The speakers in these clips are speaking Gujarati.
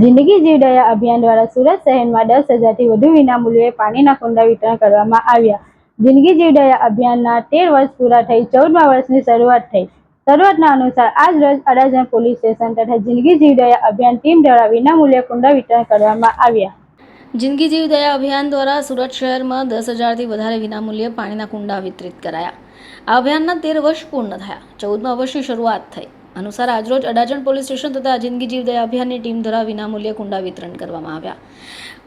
જિંદગી જીવદયા અભિયાન દ્વારા સુરત શહેરમાં દસ હજારથી વધુ વિનામૂલ્યે પાણીના કુંડા વિતરણ કરવામાં આવ્યા. જિંદગી જીવદયા અભિયાનના તેર વર્ષ પૂરા થઈ, ચૌદમા વર્ષની શરૂઆત થઈ. શરૂઆતના અનુસાર આજ રોજ અડાજણ પોલીસ સ્ટેશન તથા જિંદગી જીવદયા અભિયાન ટીમ દ્વારા વિનામૂલ્યે કુંડા વિતરણ કરવામાં આવ્યા. જિંદગી જીવદયા અભિયાન દ્વારા સુરત શહેરમાં દસ હજારથી વધારે વિનામૂલ્યે પાણીના કુંડા વિતરિત કરાયા. આ અભિયાનના તેર વર્ષ પૂર્ણ થયા. ચૌદમા વર્ષની શરૂઆત થઈ. અનુસાર આજરોજ અડાજણ પોલીસ સ્ટેશન તથા જિંદગી જીવ દયા અભિયાનની ટીમ દ્વારા વિનામૂલ્યે કુંડા વિતરણ કરવામાં આવ્યા.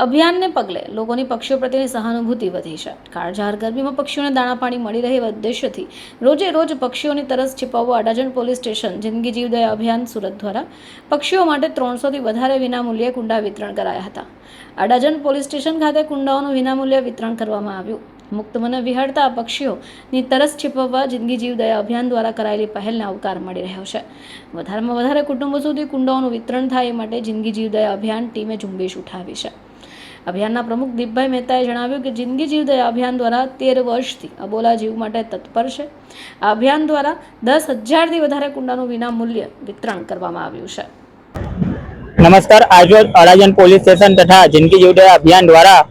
અભિયાનને પગલે લોકોની પક્ષીઓ પ્રત્યેની સહાનુભૂતિ વધી છે. કાળઝાર ગરમીમાં પક્ષીઓને દાણા પાણી મળી રહે ઉદ્દેશ્યથી રોજે રોજ પક્ષીઓની તરસ छिપાવવા અડાજણ પોલીસ સ્ટેશન જિંદગી જીવ દયા અભિયાન સુરત દ્વારા પક્ષીઓ માટે ત્રણસોથી વધારે વિનામૂલ્યે કુંડા વિતરણ કરાયા હતા. અડાજણ પોલીસ સ્ટેશન ખાતે કુંડાઓનું વિનામૂલ્યે વિતરણ કરવામાં આવ્યું. મુક્ત મને વિહળતા આ પક્ષીઓની તરસ છીપવવા જિંદગી જીવ દયા અભિયાન દ્વારા કરાયેલી પહેલને આવકાર મળી રહ્યો છે. વધારેમાં વધારે કુટુંબો સુધી કુંડાઓનું વિતરણ થાય એ માટે જિંદગી જીવ દયા અભિયાન ટીમે ઝુંબેશ ઉઠાવી છે. અભિયાનના પ્રમુખ દીપભાઈ મહેતાએ જણાવ્યું કે જિંદગી જીવ દયા અભિયાન દ્વારા તેર વર્ષથી અબોલા જીવ માટે તત્પર છે. આ અભિયાન દ્વારા દસ હજારથી વધારે કુંડાનું વિના મૂલ્ય વિતરણ કરવામાં આવ્યું છે. નમસ્કાર. આજરોજ અડાજણ પોલીસ સ્ટેશન તથા જિંદગી જીવદયા અભિયાન દ્વારા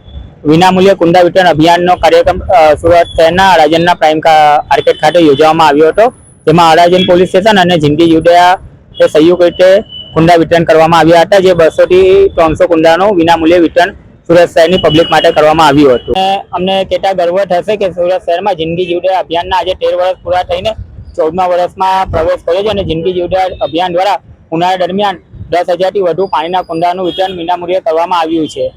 વિનામૂલ્ય કુંડા વિતરણ અભિયાનનો કાર્યક્રમ સુરત શહેરના અડાજણના પ્રાઇમ આર્કેટ ખાતે યોજવામાં આવ્યો હતો. જેમાં અડાજણ પોલીસ સ્ટેશન અને જિંદગી જીવદયા એ સંયુક્ત રીતે કુંડા વિતરણ કરવામાં આવ્યા હતા, જે બસોથી ત્રણસો કુંડાનું વિનામૂલ્ય વિતરણ સુરત શહેરની પબ્લિક માટે કરવામાં આવ્યું હતું. અમને કેટલા ગર્વ થશે કે સુરત શહેરમાં જિંદગી જીવદયા અભિયાનના આજે તેર વર્ષ પૂરા થઈને ચૌદમા વર્ષમાં પ્રવેશ કર્યો છે અને જિંદગી જીવદયા અભિયાન દ્વારા ઉનાળા દરમિયાન દસ હજારથી વધુ પાણીના કુંડાનું વિતરણ વિનામૂલ્યે કરવામાં આવ્યું છે.